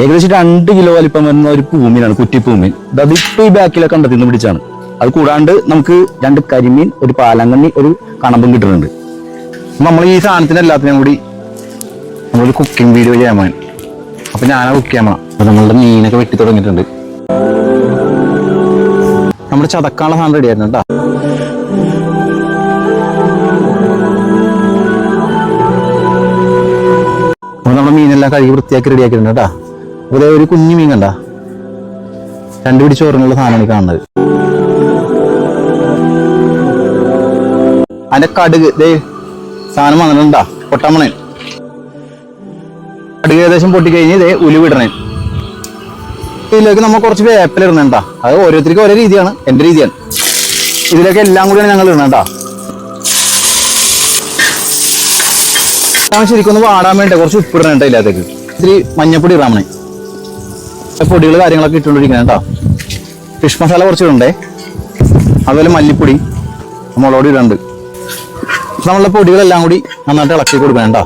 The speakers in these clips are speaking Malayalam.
ഏകദേശം രണ്ട് കിലോ വലിപ്പം വരുന്ന ഒരു പൂമീനാണ് കുറ്റിപ്പൂമീൻ അത് ഇപ്പൊ ഈ ബാക്കിലൊക്കെ കണ്ടെത്തി നിന്ന് പിടിച്ചാണ്. അത് കൂടാണ്ട് നമുക്ക് രണ്ട് കരിമീൻ ഒരു പാലങ്കണ്ണി ഒരു കണമ്പും കിട്ടുന്നുണ്ട്. നമ്മൾ ഈ സാധനത്തിന് എല്ലാത്തിനും കൂടി നമ്മളൊരു കുക്കിംഗ് വീഡിയോ ചെയ്യാൻ പോകാൻ അപ്പൊ ഞാനാ കുക്ക് ചെയ്യാൻ പോണം. നമ്മളുടെ മീനൊക്കെ വെട്ടി തുടങ്ങിയിട്ടുണ്ട്. നമ്മുടെ ചതക്കാനുള്ള സാധനം റെഡി ആയിരുന്നു കേട്ടോ. നമ്മുടെ മീനെല്ലാം കഴുകി വൃത്തിയാക്കി റെഡിയാക്കിയിട്ടുണ്ട് കേട്ടാ. ദേ ഒരു കുഞ്ഞു മീൻ കണ്ട. രണ്ടു പിടി ചോറിനുള്ള സാധനമാണ് കാണുന്നത്. അതിന്റെ കടുക് ദേ സാധനം വന്നിട്ടുണ്ടാ പൊട്ടാമണേ കടുക് ഏകദേശം പൊട്ടിക്കഴിഞ്ഞ് ഇതേ ഉലുവിടണേ ഇതിലേക്ക് നമ്മൾ കുറച്ച് വേപ്പില ഇടുന്നുണ്ടാ അത് ഓരോരുത്തർക്കും ഓരോ രീതിയാണ് എന്റെ രീതിയാണ്. ഇതിലേക്ക് എല്ലാം കൂടിയാണ് ഞങ്ങൾ ഇടണേണ്ടാ ശരിക്കും ഒന്ന് വാടാൻ വേണ്ടി കുറച്ച് ഉപ്പ് ഇടണേട്ടോ ഇതിനകത്തേക്ക്. ഇത്തിരി മഞ്ഞപ്പൊടി ഇടാമണേ പൊടികൾ കാര്യങ്ങളൊക്കെ ഇട്ടുകൊണ്ടിരിക്കുന്നത് കേട്ടോ. ഫിഷ് മസാല കുറച്ച് ഇടണ്ടേ അതുപോലെ മല്ലിപ്പൊടി മുളക് ഇടുന്നുണ്ട് നമ്മളുടെ പൊടികളെല്ലാം കൂടി നന്നായിട്ട് ഇളക്കി കൊടുക്കണം കേട്ടോ.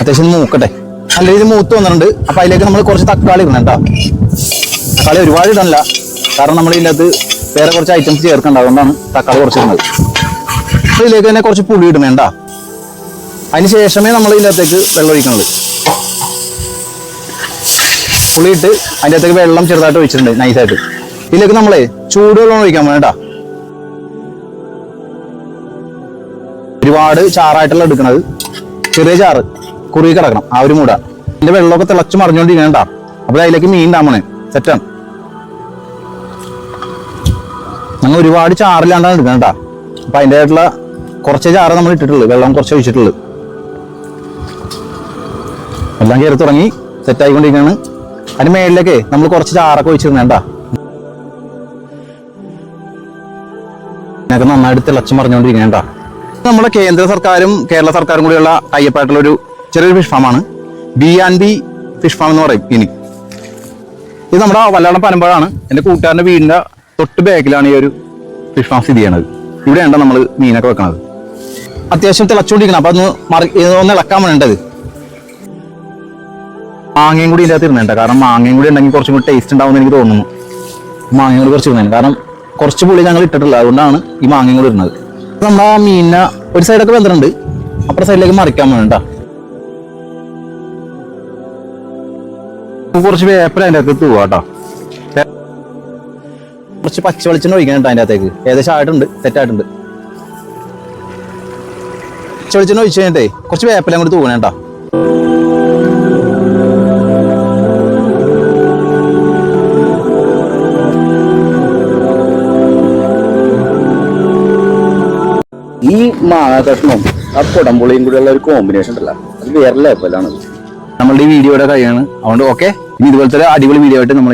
അത്യാവശ്യം മൂക്കട്ടെ. നല്ല രീതിയിൽ മൂത്ത് വന്നിട്ടുണ്ട്. അപ്പൊ അതിലേക്ക് നമ്മൾ കുറച്ച് തക്കാളി ഇടണം കേട്ടോ. തക്കാളി ഒരുപാട് ഇടണില്ല കാരണം നമ്മൾ ഇതിനകത്ത് വേറെ കുറച്ച് ഐറ്റംസ് ചേർക്കേണ്ട. അതുകൊണ്ടാണ് തക്കാളി കുറച്ച് ഇടുന്നത് അപ്പൊ ഇതിലേക്ക് തന്നെ കുറച്ച് പുളി ഇടണേണ്ട അതിന് ശേഷമേ നമ്മൾ ഇതിനകത്തേക്ക് വെള്ളം ഒഴിക്കണത് പുളിയിട്ട് അതിന്റെ അകത്തേക്ക് വെള്ളം ചെറുതായിട്ട് ഒഴിച്ചിട്ടുണ്ട് നൈസായിട്ട് ഇതിലേക്ക് നമ്മളെ ചൂടുവെള്ളം ഒഴിക്കാൻ വേണ്ട ഒരുപാട് ചാറായിട്ടുള്ള എടുക്കുന്നത് ചെറിയ ചാറ് കുറി കിടക്കണം ആ ഒരു മൂട. ഇതിന്റെ വെള്ളമൊക്കെ തിളച്ച് മറിഞ്ഞോണ്ടിരിക്കണ അപ്പോൾ അതിലേക്ക് മീൻ ഉണ്ടാവണേ സെറ്റാണ് ഞങ്ങൾ ഒരുപാട് ചാറില്ലാണ്ടാണ് എടുക്കണ അപ്പൊ അതിന്റെ ആയിട്ടുള്ള കുറച്ച് ചാറ് നമ്മൾ ഇട്ടിട്ടുള്ളൂ വെള്ളം കുറച്ച് ഒഴിച്ചിട്ടുള്ളൂ. എല്ലാം കയറി തുടങ്ങി സെറ്റ് ആയിക്കൊണ്ടിരിക്കുകയാണ്. അതിന് മേളിലേക്ക് നമ്മൾ കുറച്ച് ചാറൊക്കെ ഒഴിച്ചിരുന്നേണ്ട ഞങ്ങൾക്ക് നന്നായിട്ട് തിളച്ചും മറിഞ്ഞുകൊണ്ടിരിക്കണേണ്ട നമ്മുടെ കേന്ദ്ര സർക്കാരും കേരള സർക്കാരും കൂടിയുള്ള ടൈപ്പായിട്ടുള്ള ഒരു ചെറിയൊരു fish ഫാമാണ് B and B fish farm എന്ന് പറയും ഇനി. ഇത് നമ്മുടെ വല്ലാടം പനമ്പഴാണ് എന്റെ കൂട്ടുകാരന്റെ വീടിന്റെ തൊട്ട് ബാക്കിലാണ് ഈ ഒരു ഫിഷ് ഫാം സ്ഥിതി ചെയ്യണത്. ഇവിടെയാണ് നമ്മൾ മീനൊക്കെ വെക്കണത്. അത്യാവശ്യം തിളച്ചുകൊണ്ടിരിക്കണം. അപ്പം ഒന്ന് മറി ഒന്ന് ഇളക്കാൻ വേണ്ടത് മാങ്ങയും കൂടി ഇതിന്റെ അകത്ത് കാരണം മാങ്ങയും കൂടി ഉണ്ടെങ്കിൽ കുറച്ചും കൂടി ടേസ്റ്റ് ഉണ്ടാവും എനിക്ക് തോന്നുന്നു. മാങ്ങയും കൂടി കുറച്ച് ഇരുന്നേ കാരണം കുറച്ച് പുളി ഞങ്ങൾ ഇട്ടിട്ടില്ല. അതുകൊണ്ടാണ് ഈ മാങ്ങയും കൂടി ഇരുന്നത് നമ്മുടെ ആ മീനിനെ ഒരു സൈഡൊക്കെ വെന്തിട്ടുണ്ട്. അപ്പുറ സൈഡിലേക്ക് മറിക്കാൻ വേണ്ട കുറച്ച് പേപ്പർ അതിന്റെ അകത്ത് തൂവാ കേട്ടോ കുറച്ച് പച്ച വെളിച്ചെണ്ണ ഒഴിക്കണം കേട്ടോ അതിന്റെ അകത്തേക്ക്. ഏകദേശം ആയിട്ടുണ്ട്. സെറ്റായിട്ടുണ്ട് പച്ച വെളിച്ചെണ്ണ ഒഴിച്ച് കഴിഞ്ഞിട്ടേ കുറച്ച് വേപ്പല കൂടി തൂവണം ഈ മാങ്ങ കഷ്ണവും ആ കുടംപുളിയും ഉള്ള ഒരു കോമ്പിനേഷൻ ഉണ്ടല്ല. അത് വേറെ ലെവലാണ് നമ്മളുടെ ഈ വീഡിയോയുടെ കഴിയാണ് അതുകൊണ്ട് ഓക്കെ ഇനി ഇതുപോലത്തെ അടിപൊളി വീഡിയോ ആയിട്ട് നമ്മൾ